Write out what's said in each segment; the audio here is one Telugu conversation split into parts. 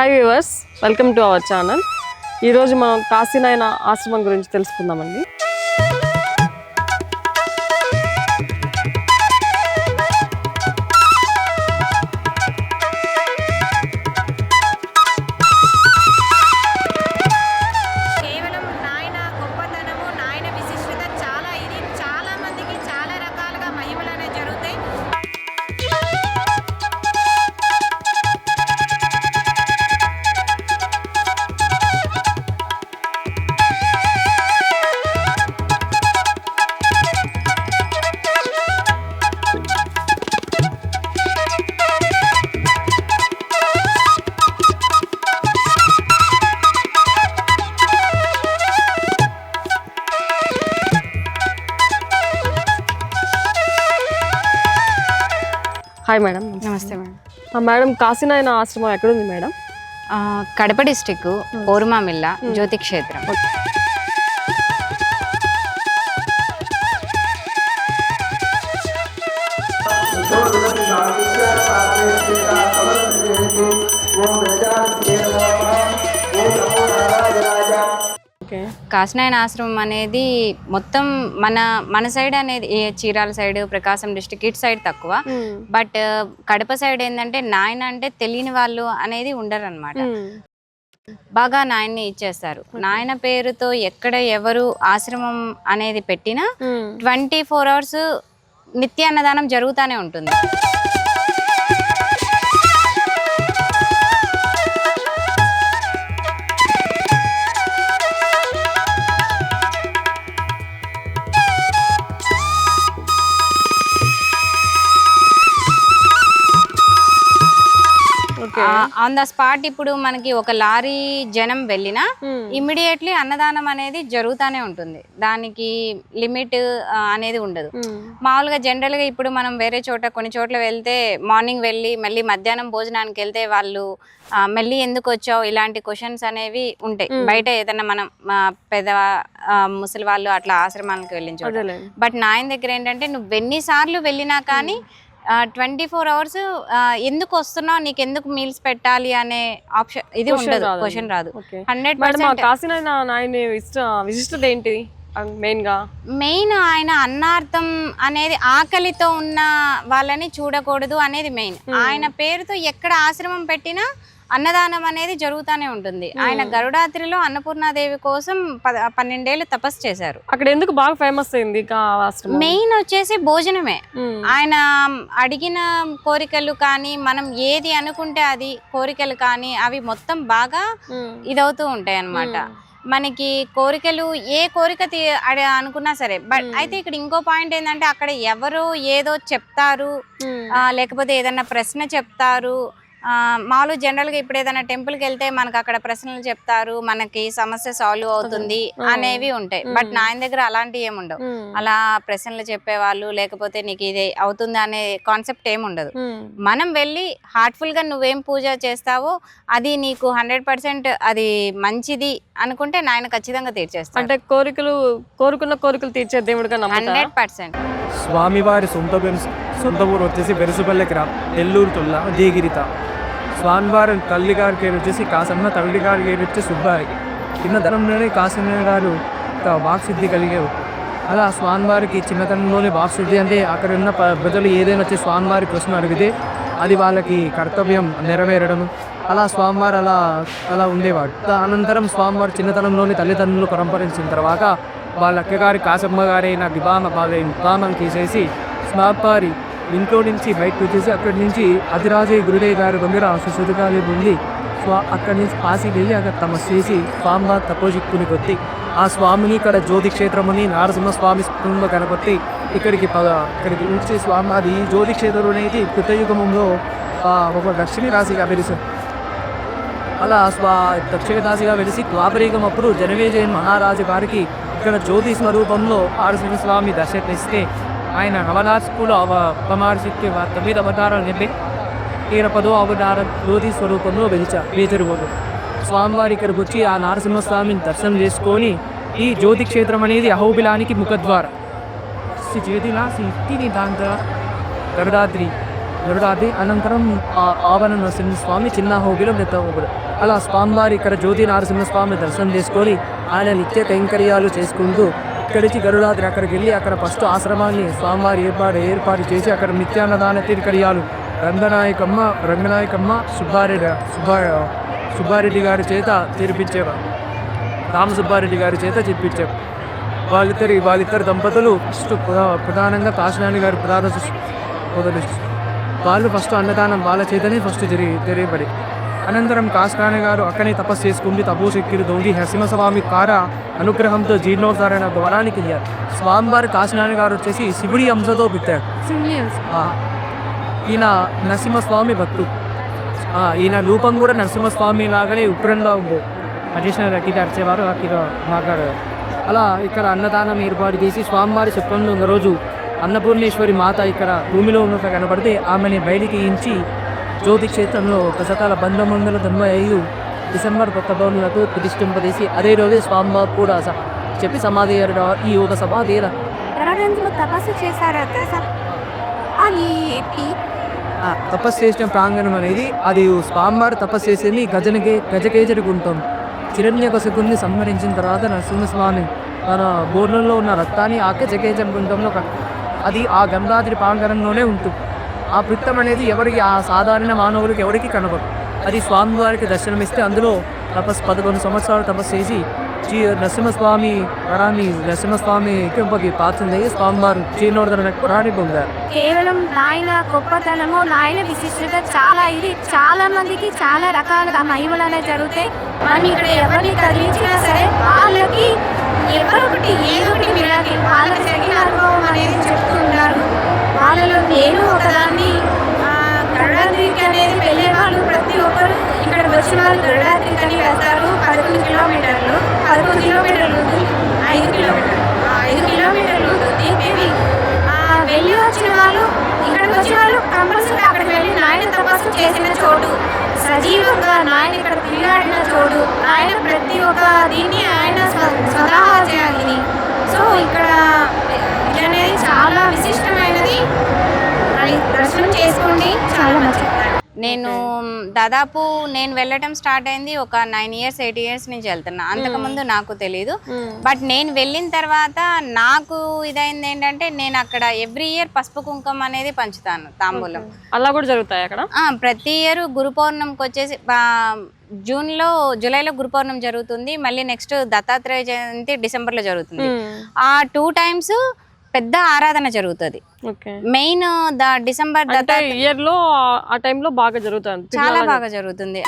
Hi viewers welcome to our channel ఈరోజు మనం కాశీనాయన ఆశ్రమం గురించి తెలుసుకుందామండి. Hi madam. నమస్తే మేడం. మేడం కాశీనాయన ఆశ్రమం ఎక్కడుంది మేడం? కడప డిస్టిక్ ఓరుమామిల్ల జ్యోతి క్షేత్రం. కాశీనాయన ఆశ్రమం అనేది మొత్తం మన మన సైడ్ అనేది చీరాల సైడ్ ప్రకాశం డిస్టిక్ ఇటు సైడ్ తక్కువ. బట్ కడప సైడ్ ఏంటంటే నాయన అంటే తెలియని వాళ్ళు అనేది ఉండరు అనమాట బాగా నాయన్ని ఇచ్చేస్తారు. నాయన పేరుతో ఎక్కడ ఎవరు ఆశ్రమం అనేది పెట్టినా ట్వంటీ ఫోర్ అవర్స్ నిత్య అన్నదానం జరుగుతూనే ఉంటుంది. ఆన్ ద స్పాట్ ఇప్పుడు మనకి ఒక లారీ జనం వెళ్ళినా ఇమ్మీడియట్లీ అన్నదానం అనేది జరుగుతూనే ఉంటుంది. దానికి లిమిట్ అనేది ఉండదు. మామూలుగా జనరల్గా ఇప్పుడు మనం వేరే చోట కొన్ని చోట్ల వెళ్తే మార్నింగ్ వెళ్ళి మళ్ళీ మధ్యాహ్నం భోజనానికి వెళ్తే వాళ్ళు మళ్ళీ ఎందుకు వచ్చావు? ఇలాంటి క్వశ్చన్స్ అనేవి ఉంటాయి. బయట ఏదైనా మనం పెద్ద ముసలి వాళ్ళు అట్లా ఆశ్రమానికి వెళ్ళిన చోట. అదేలేండి. బట్ నా ఆయన దగ్గర ఏంటంటే నువ్వు ఎన్నిసార్లు వెళ్ళినా కానీ ట్వంటీ ఫోర్ అవర్స్ ఎందుకు వస్తున్నావు నీకు ఎందుకు మీల్స్ పెట్టాలి అనే ఆప్షన్ ఇది ఉండదు. క్వశ్చన్ రాదు. హండ్రెడ్ నాయన ఇష్ట విశిష్టత ఏంటి? మెయిన్గా? మెయిన్ ఆయన అన్నార్థం అనేది ఆకలితో ఉన్న వాళ్ళని చూడకూడదు అనేది మెయిన్ ఆయన పేరుతో ఎక్కడ ఆశ్రమం పెట్టినా అన్నదానం అనేది జరుగుతూనే ఉంటుంది. ఆయన గరుడాద్రిలో అన్నపూర్ణాదేవి కోసం పన్నెండేళ్ళు తపస్సు చేశారు. అక్కడ ఎందుకు బాగా ఫేమస్ అయింది మెయిన్ వచ్చేసి భోజనమే. మ్మ్. ఆయన అడిగిన కోరికలు కానీ మనం ఏది అనుకుంటే అది కోరికలు కానీ అవి మొత్తం బాగా మ్మ్. ఇదవుతూ ఉంటాయి అన్నమాట మనకి కోరికలు ఏ కోరిక అనుకున్నా సరే బట్ అయితే ఇక్కడ ఇంకో పాయింట్ ఏంటంటే అక్కడ ఎవరు ఏదో చెప్తారు. లేకపోతే ఏదన్నా ప్రశ్న చెప్తారు. మామూలు జనరల్గా ఇప్పుడు ఏదైనా టెంపుల్కి వెళ్తే మనకు అక్కడ ప్రశ్నలు చెప్తారు మనకి సమస్య సాల్వ్ అవుతుంది అనేవి ఉంటాయి. బట్ నా దగ్గర అలాంటివి ఏమి ఉండవు. అలా ప్రశ్నలు చెప్పేవాళ్ళు లేకపోతే నీకు ఇది అవుతుంది అనే కాన్సెప్ట్ ఏమి ఉండదు. మనం వెళ్ళి హార్ట్ఫుల్గా నువ్వేం పూజ చేస్తావో అది నీకు హండ్రెడ్ పర్సెంట్ అది మంచిది అనుకుంటే నాయన ఖచ్చితంగా తీర్చేస్తాడు. అంటే కోరికలు కోరుకున్న కోరికలు తీర్చే దేవుడిగా నమ్ముతారా హండ్రెడ్ పర్సెంట్. స్వామివారి సొంత బెరుసు సొంత ఊరు వచ్చేసి బెరుసుపల్లె గ్రామం నెల్లూరు తుల్ల దేగిరిత. స్వామివారి తల్లి గారి పేరు వచ్చేసి కాసమ్మ తల్లి గారి పేరు వచ్చి సుబ్బాయి. చిన్నతనంలోనే కాసమ్మ గారు ఒక వాక్సిద్ధి కలిగారు. అలా స్వామివారికి చిన్నతనంలోనే వాక్సిద్ధి అంటే అక్కడ ఉన్న ప్రజలు ఏదైనా వచ్చి స్వామివారి ప్రశ్న అడిగితే అది వాళ్ళకి కర్తవ్యం నెరవేరడం అలా స్వామివారు అలా అలా ఉండేవాడు. అనంతరం స్వామివారు చిన్నతనంలోనే తల్లిదండ్రులు పరంపరించిన తర్వాత వాళ్ళ అక్కగారి కాసమ్మ గారైన విభామ బాలయ్య విభామం తీసేసి స్వామివారి ఇంట్లో నుంచి బయటకు వచ్చేసి అక్కడి నుంచి అతిరాజయ్య గురుదేవ్ గారి దగ్గర సుశుద్ధకాలి ఉంది. స్వా అక్కడి నుంచి కాశీ వెళ్ళి అక్కడ తమ చేసి స్వామివారి తపోజిక్కుని కొద్ది. ఆ స్వామిని ఇక్కడ జ్యోతి క్షేత్రమని నారసింహ స్వామి కుటుంబ కనపట్టి ఇక్కడికి పద ఇక్కడికి ఉంచి స్వామి అది జ్యోతి క్షేత్రం అనేది కృతయుగంలో ఒక దక్షిణ రాశిగా వెలిసింది అలా స్వా దక్షిణ రాశిగా వెలిసి ద్వాపరీగం అప్పుడు జనవేజయ మహారాజు గారికి ఇక్కడ జ్యోతి స్వరూపంలో ఆరసింహ స్వామి దర్శనమిస్తే ఆయన నవనాశకులు అవ ఉపమార్చికి తొమ్మిది అవతారాలు నింపి ఈయన పదో అవతారం జ్యోతి స్వరూపంలో వెలిచా వేచరుగోడు స్వామివారి ఇక్కడికి వచ్చి ఆ నరసింహస్వామిని దర్శనం చేసుకొని ఈ జ్యోతి క్షేత్రం అనేది అహోబిలానికి ముఖద్వారం శ్రీ చేతిలా శ్రీ దాంత దాంతో గరుడాద్రి గరుడాద్రి అనంతరం ఆ ఆవరణ నరసింహస్వామి చిన్న హోబిలో పెద్ద అలా స్వామివారి ఇక్కడ జ్యోతి నరసింహస్వామిని దర్శనం చేసుకొని ఆయన నిత్య కైంకర్యాలు చేసుకుంటూ ఇక్కడి నుంచి గరుడాద్రి అక్కడికి వెళ్ళి అక్కడ ఫస్ట్ ఆశ్రమాన్ని స్వామివారి ఏర్పాటు ఏర్పాటు చేసి అక్కడ నిత్యాన్నదాన తీర్కడియాలు రంగనాయకమ్మ రంగనాయకమ్మ సుబ్బారెడ్డి సుబ్బా సుబ్బారెడ్డి గారి చేత చేర్పించేవారు రామసుబ్బారెడ్డి గారి చేత చెప్పించారు వాళ్ళిద్దరి వాళ్ళిద్దరు దంపతులు ఫస్ట్ ప్రధా- ప్రధానంగా కాశీనాని గారి ప్రధాన వాళ్ళు ఫస్ట్ అన్నదానం వాళ్ళ చేతనే ఫస్ట్ జరిగి తెలియబడి అనంతరం కాశీనాని గారు అక్కడే తపస్సు చేసుకుంది. తపోశక్తిని దొంగి నరసింహస్వామి కార అనుగ్రహంతో జీర్ణోద్ధారణ వరానికి వెళ్ళారు. స్వామివారి కాశీనాని గారు వచ్చేసి శివుడి అంశతో పుట్టారు. ఆ, ఈయన నరసింహస్వామి భక్తుడు. ఆ, ఈయన రూపం కూడా నరసింహస్వామి లాగానే ఉగ్రంగా ఉంది. అడిషనల్ అట్టి అరిచేవారు అక్కడ మాట్లాడారు. అలా ఇక్కడ అన్నదానం ఏర్పాటు చేసి స్వామివారి చెప్పంలో ఉన్న రోజు అన్నపూర్ణేశ్వరి మాత ఇక్కడ భూమిలో ఉన్నట్టు కనబడితే ఆమెని బయటికి ఇంచి జ్యోతి క్షేత్రంలో ఒక శతాల పంతొమ్మిది వందల తొంభై ఐదు డిసెంబర్ కొత్త భవనులకు ప్రతిష్ఠింపజేసి అదే రోజే స్వామివారు కూడా చెప్పి సమాధి. ఈ ఒక సమాధి తపస్సు చేశారా తపస్సు చేసిన ప్రాంగణం అనేది అది స్వామివారు తపస్సు చేసేది గజనకే గజకేజరి గుంటం చిరణ్యకశకుని సంహరించిన తర్వాత నరసింహస్వామి తన బోర్లలో ఉన్న రక్తాన్ని ఆ గజకేజరి గుంటంలో అది ఆ గంగాద్రి ప్రాంగణంలోనే ఉంటుంది ఆ వృత్తం అనేది ఎవరికి ఆ సాధారణ మానవులకి ఎవరికి కనబడు అది స్వామివారికి దర్శనమిస్తే అందులో తపస్సు పదకొండు సంవత్సరాలు తపస్సు చేసి శ్రీ నరసింహస్వామి వరాన్ని నరసింహస్వామి కింపకి పాత్రయ్యి స్వామివారు జీర్ణోర్ధన వరాన్ని పొందారు. కేవలం నాయన గొప్పతనము నాయన విశిష్టత చాలా ఇది. చాలా మందికి చాలా రకాలుగా మహిమలు అనేవి జరుగుతాయి. మనం ఇక్కడ ఎవరిని కదిలించినా సరే వాళ్ళకి ఎవరో ఒకటి ఏదో ఒకటి వాళ్ళకి జరిగిన అనుభవం అనేది చెప్తారు చేసిన చోటు. సజీవంగా నాయన ఇక్కడ తిరిగాడిన చోటు. ఆయన ప్రతి ఒక్క దీన్ని ఆయన స్వ- స్వతహా చేయాలి. సో ఇక్కడ ఇది అనేది చాలా విశిష్టమైనది. దర్శనం చేసుకోండి. చాలా మంచిది నేను దాదాపు నేను వెళ్ళటం స్టార్ట్ అయింది ఒక నైన్ ఇయర్స్ ఎయిట్ ఇయర్స్ నుంచి వెళ్తున్నా. అంతకుముందు నాకు తెలీదు. బట్ నేను వెళ్ళిన తర్వాత నాకు ఇదైంది ఏంటంటే నేను అక్కడ ఎవ్రీ ఇయర్ పసుపు కుంకుమ అనేది పంచుతాను తాంబూలం. అలా కూడా జరుగుతాయి అక్కడ? ప్రతి ఇయర్ గురు పౌర్ణమికి వచ్చేసి జూన్లో జూలైలో గురు పౌర్ణమి జరుగుతుంది. మళ్ళీ నెక్స్ట్ దత్తాత్రేయ జయంతి డిసెంబర్లో జరుగుతుంది. ఆ టూ టైమ్స్ పెద్ద ఆరాధన జరుగుతుంది. మెయిన్ ద డిసెంబర్ ఇయర్లో ఆ- టైంలో బాగా జరుగుతుంది. చాలా బాగా జరుగుతుంది.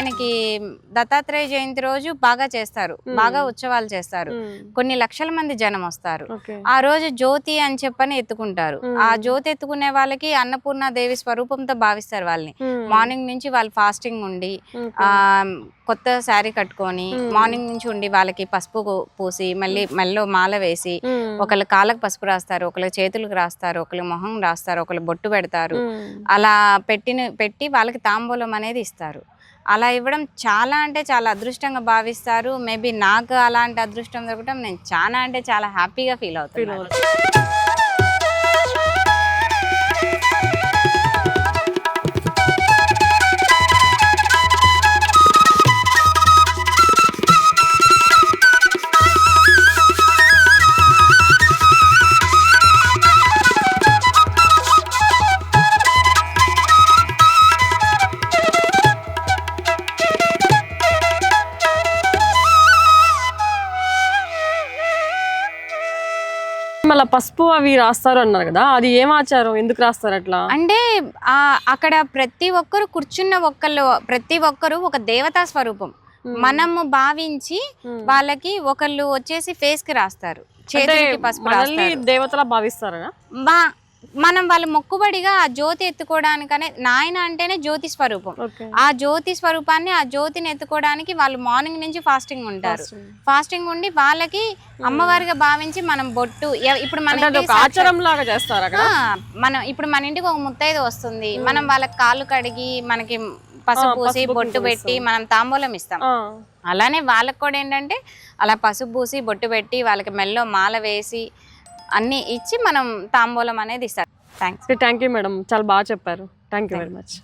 ఆయనకి దత్తాత్రేయ జయంతి రోజు బాగా చేస్తారు. బాగా ఉత్సవాలు చేస్తారు. కొన్ని లక్షల మంది జనం వస్తారు. ఆ రోజు జ్యోతి అని చెప్పని ఎత్తుకుంటారు. ఆ జ్యోతి ఎత్తుకునే వాళ్ళకి అన్నపూర్ణ దేవి స్వరూపంతో భావిస్తారు వాళ్ళని. మార్నింగ్ నుంచి వాళ్ళు ఫాస్టింగ్ ఉండి. ఆ కొత్త శారీ కట్టుకొని మార్నింగ్ నుంచి ఉండి వాళ్ళకి పసుపు పూసి మళ్ళీ మెల్లో మాల వేసి. ఒకళ్ళు కాళ్ళకు పసుపు రాస్తారు ఒకళ్ళు చేతులకు రాస్తారు ఒకళ్ళు మొహం రాస్తారు ఒకళ్ళు బొట్టు పెడతారు. అలా పెట్టిన పెట్టి వాళ్ళకి తాంబూలం అనేది ఇస్తారు. అలా ఇవ్వడం చాలా అంటే చాలా అదృష్టంగా భావిస్తారు. మేబీ నాకు అలాంటి అదృష్టం దొరకడం నేను చాలా అంటే చాలా హ్యాపీగా ఫీల్ అవుతాను మళ్ళీ పసుపు అవి రాస్తారు అన్నారు కదా అది ఏం ఆచారం? ఎందుకు రాస్తారు అట్లా? అంటే ఆ అక్కడ ప్రతి ఒక్కరు కూర్చున్న ఒక్కళ్ళు ప్రతి ఒక్కరు ఒక దేవతా స్వరూపం. మనము భావించి వాళ్ళకి ఒకళ్ళు వచ్చేసి ఫేస్కి రాస్తారు చేతులకి పసుపు దేవతలా భావిస్తారా? మనం వాళ్ళు మొక్కుబడిగా ఆ జ్యోతి ఎత్తుకోవడానికనే నాయన అంటేనే జ్యోతి స్వరూపం. ఆ జ్యోతి స్వరూపాన్ని ఆ జ్యోతిని ఎత్తుకోవడానికి వాళ్ళు మార్నింగ్ నుంచి ఫాస్టింగ్ ఉంటారు. ఫాస్టింగ్. ఉండి వాళ్ళకి అమ్మవారిగా భావించి మనం బొట్టు ఇప్పుడు మన మనం ఇప్పుడు మన ఇంటికి ఒక ముత్తైదు వస్తుంది. మనం వాళ్ళకి కాళ్ళు కడిగి మనకి పసుపు పూసి బొట్టు పెట్టి మనం తాంబూలం ఇస్తాం. అలానే వాళ్ళకి కూడా ఏంటంటే అలా పసుపు పూసి బొట్టు పెట్టి వాళ్ళకి మెల్లో మాల వేసి అన్ని ఇచ్చి మనం తాంబూలం అనేది ఇస్తాం థ్యాంక్స్ థ్యాంక్ యూ మేడం చాలా బాగా చెప్పారు. Thank you very much